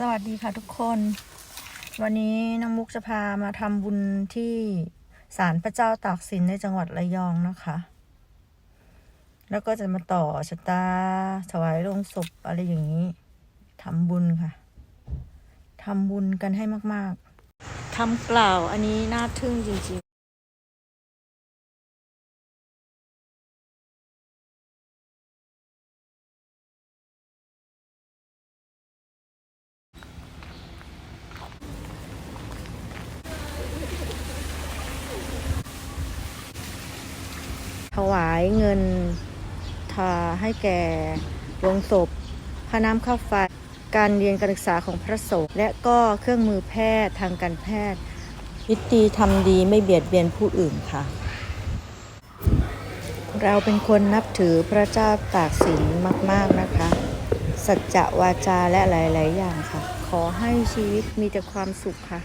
สวัสดีค่ะทุกคน วันนี้น้องมุกจะพามาทำบุญที่ศาลพระเจ้าตากสินในจังหวัดระยองนะคะ แล้วก็จะมาต่อชะตาถวายโลงศพอะไรอย่างนี้ทำบุญค่ะทำบุญกันให้มากๆทำกล่าวอันนี้น่าทึ่งจริง ถวายเงินทาให้แก่โรงศพค่าน้ำค่าไฟการเรียนการศึกษาของพระสงฆ์และก็เครื่องมือแพทย์ทางการแพทย์คิดดีทำดีไม่เบียดเบียนผู้อื่นค่ะ เราเป็นคนนับถือพระเจ้าตากสินมาก ๆนะคะ สัจจะวาจาและหลาย ๆ อย่างค่ะ ขอให้ชีวิตมีแต่ความสุขค่ะ